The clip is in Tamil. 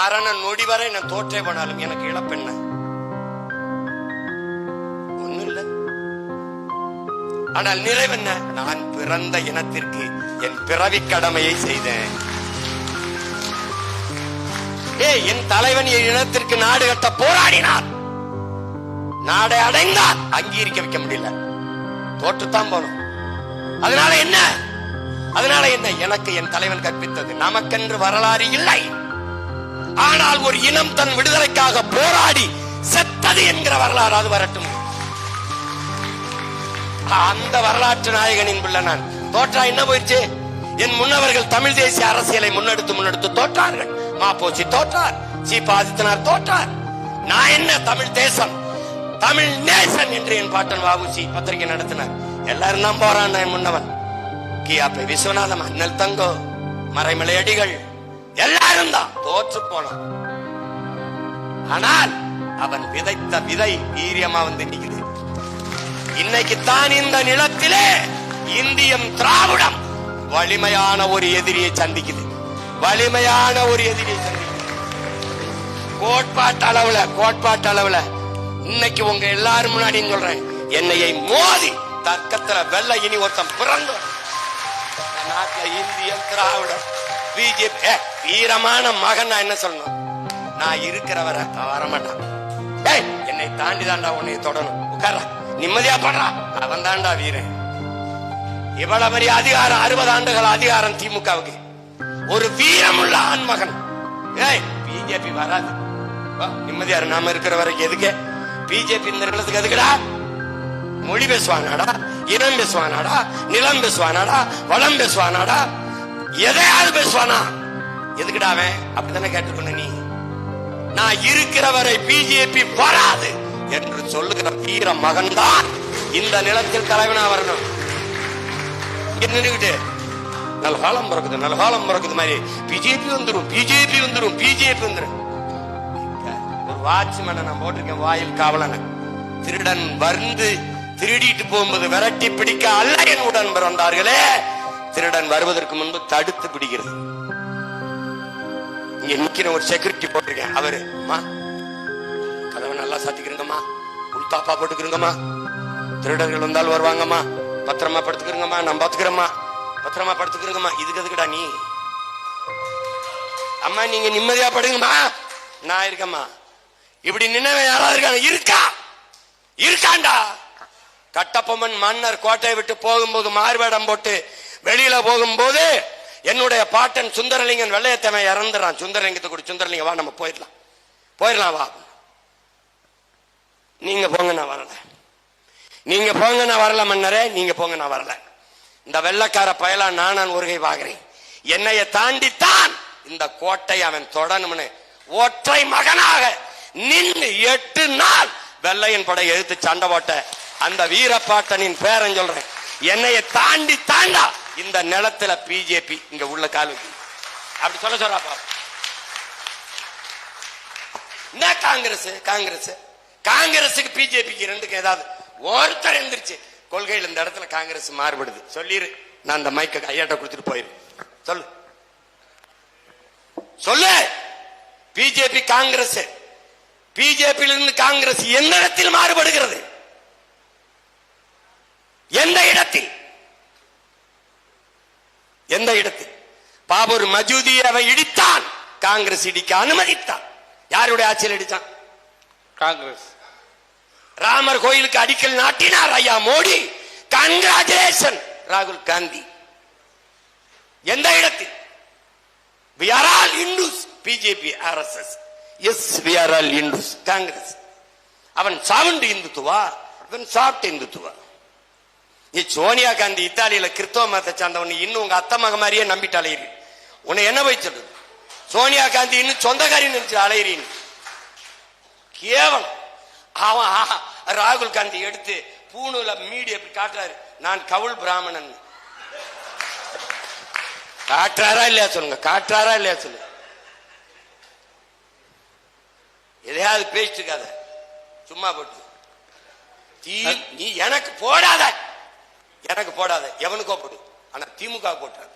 மரண நொடி வரை நான் தோற்றே போனாலும் எனக்கு இழப்பென்ன? ஒண்ணு இல்லை. ஆனால் நிறைவென்ன நான் பிறந்த இனத்திற்கு என் பிறவி கடமையை செய்தேன். ஏய் என் தலைவன் என் இனத்திற்கு நாடு கட்ட போராடினார் நாடை அடைந்தார் அங்கீகரிக்க வைக்க முடியல. தோற்றுத்தான் போனோம். அதனால என்ன? அதனால என்ன? எனக்கு என் தலைவன் கற்பித்தது. நமக்கென்று வரலாறு இல்லை. ஆனால் ஒரு இனம் தன் விடுதலைக்காக போராடி செத்தது என்கிற வரலாறு அது வரட்டும். அந்த வரலாற்று நாயகனின் பிள்ளை நான். தோற்றா என்ன போயிடுச்சு? என் முன்னவர்கள் தமிழ் தேசிய அரசியலை முன்னெடுத்து முன்னெடுத்து தோற்றார்கள். மாப்போசி தோற்றார். சீபா ஆதித்தனார் தோற்றார். நான் என்ன தமிழ் தேசம்? தமிழ் நேசன் என்று என் பாட்டன் வாபுசி பத்திரிகை நடத்தினார். எல்லாரும் தான் போறான் என் முன்னவன். கியாப்பை விஸ்வநாதம் அண்ணல் தங்கோ மறைமலை அடிகள் எல்லாரும் தான். தோற்று போனான் ஆனால் அவன் விதைத்த விதை வீரியமா வந்து நிக்குது. இன்னைக்கு தான் இந்த நிலத்திலே இந்தியம் திராவிடம் வலிமையான ஒரு எதிரியை சந்திக்குது. வலிமையான ஒரு எதிரியை சந்திக்குது. கோட்பாட்டு அளவுல கோட்பாட்டு அளவுல இன்னைக்கு உங்க எல்லாரும் முன்னாடி சொல்றேன். என்னையை மோதி தர்க்கத்துல வெள்ள இனி ஒருத்தன் பிறந்து நாட்டுல இந்தியம் திராவிடம். பிஜேபி. வீரமான மகன் நான் என்ன சொல்லணும்? நான் இருக்கிறவரை வரமாட்டான் டேய் என்னை தாண்டி தாண்டா உன்னை தொடணும். உட்கார நிம்மதியா படுறா. அவன் தாண்டா வீரன். இவ்வளவு பெரிய அதிகாரம் அறுபது ஆண்டுகள் அதிகாரம் திமுகவுக்கு. ஒரு வீரமுள்ள ஆண்மகன். ஏய் பிஜேபி வராது. வா, நிம்மதியா நாம இருக்கிற வரைக்கும் எதுக்கு? பிஜேபி இந்த நிலத்துக்கு எதுக்குடா? மொழி பேசுவானாடா இனம் பேசுவானாடா நிலம் பேசுவானாடா வளம் பேசுவானாடா எதையாவது பேசுவானா? எதுக்குடா அவன்? அப்படித்தானே கேட்டுக்கணும் நீ? நான் இருக்கிற வரை பிஜேபி வராது என்று சொல்லுகிற வீர மகன் தான் இந்த நிலத்தில் தலைவனா வரணும். நின்றுகிட்டு நல்ல காலம் பிறக்குது நல்ல காலம் பிறக்குது மாதிரி. பிஜேபி வந்துடும் பிஜேபி வந்துடும் பிஜேபி வந்துடும் ஒரு வாட்ச்மேனை நான் போட்டிருக்கேன் வாயில் காவலனை. திருடன் வந்து திருடிட்டு போகும்போது விரட்டி பிடிக்க அல்ல என் உடன் பிறந்தார்களே திருடன் வருவதற்கு முன்பு தடுத்து பிடிக்கிறது. இங்க நிக்கிற ஒரு செக்யூரிட்டி போட்டிருக்கேன். அவரு அம்மா கதவை நல்லா சாத்திக்கிறங்கம்மா. உள்தாப்பா போட்டுக்கிறங்கம்மா. திருடர்கள் வந்தால் வருவாங்கம்மா. பத்திரமா படுத்துக்கிறங்கம்மா. நான் பாத்துக்கிறேம்மா. பத்திரமா படுத்துக்கிறங்கம்மா. இதுக்கு எதுக்குடா நீ? அம்மா நீங்க நிம்மதியா படுங்கம்மா. நான் இருக்கம்மா. இப்படி நின்னவன் யாராவது இருக்காங்க இருக்கா. இருக்காண்டா கட்டப்பொம்மன் மன்னர் கோட்டையை விட்டு போகும்போது மார்வேடம் போட்டு வெளியில போகும்போது என்னுடைய பாட்டன் சுந்தரலிங்கன் வெள்ளையத்தவன் இறந்துறான். சுந்தரலிங்கத்தை கூட சுந்தரலிங்க வா நம்ம போயிடலாம். போயிடலாம் வா. நீங்க போங்க நான் வரல. நீங்க போங்க நான் வரல மன்னரே. நீங்க போங்க நான் வரல. இந்த வெள்ளக்கார பயலா நானான் ஒருகை பாக்குறேன் என்னைய தாண்டித்தான் இந்த கோட்டை அவன் தொடணும்னு ஒற்றை மகனாக நின்று எட்டு நாள் வெள்ளையன் படை எழுத்து சண்டை போட்ட அந்த வீரப்பாட்டனின் பேரன் சொல்றேன். என்னைய தாண்டி தாண்டா. இந்த நிலத்துல பிஜேபி இங்க உள்ள கால் அப்படி சொல்ல சொல்றா என்ன காங்கிரஸ்? காங்கிரஸ். காங்கிரஸுக்கு பிஜேபிக்கு ரெண்டுக்கு ஏதாவது ஒருத்தர் எழுந்திருச்சு கொள்கையில் இந்த இடத்துல காங்கிரஸ் மாறுபடுது. சொல்லிரு. நான் அந்த மைக்க ஐயாட்ட கொடுத்துட்டு போயிரு. சொல்லு. சொல்லு. பிஜேபி காங்கிரஸ். பிஜேபியிலிருந்து காங்கிரஸ் எந்த இடத்தில் மாறுபடுகிறது? எந்த இடத்தில்? எந்த இடத்தில் பாபூர் மஜூதி அவன் இடித்தான். காங்கிரஸ் இடிக்க அனுமதித்தான். யாருடைய ஆட்சியில் இடித்தான்? காங்கிரஸ். ராமர் கோயிலுக்கு அடிக்கல் நாட்டினார் ஐயா மோடி. கங்க்ராச்சுலேஷன் ராகுல் காந்தி. எந்த இடத்தில் we are all hindus BJP RSS yes we are all hindus Congress அவன் சாவுண்டு இந்துத்துவா? இவன் சாப்பிட்டு இந்துத்துவா? நீ சோனியா காந்தி இத்தாலியில கிறிஸ்தவ மதத்தை சார்ந்தவன் இன்னும் உங்க அத்தை மக மாதிரியே நம்பிட்டு அலையிறி. உன்னை என்ன போய் சொல்றது? சோனியா காந்தி இன்னும் சொந்தக்காரி நினைச்சு அலையிறீன்னு. கேவலம். அவன் ராகுல் காந்தி எடுத்து பூணுல மீடியா இப்படி காட்டுறாரு. நான் கவுல் பிராமணன். காட்டுறாரா இல்லையா சொல்லுங்க? காட்டுறாரா இல்லையா சொல்லுங்க? எதையாவது பேசிட்டு இருக்காத. சும்மா போட்டு. நீ எனக்கு போடாத. எனக்கு போடாத எவனுக்கோ போடு. ஆனா திமுக போட்டாரு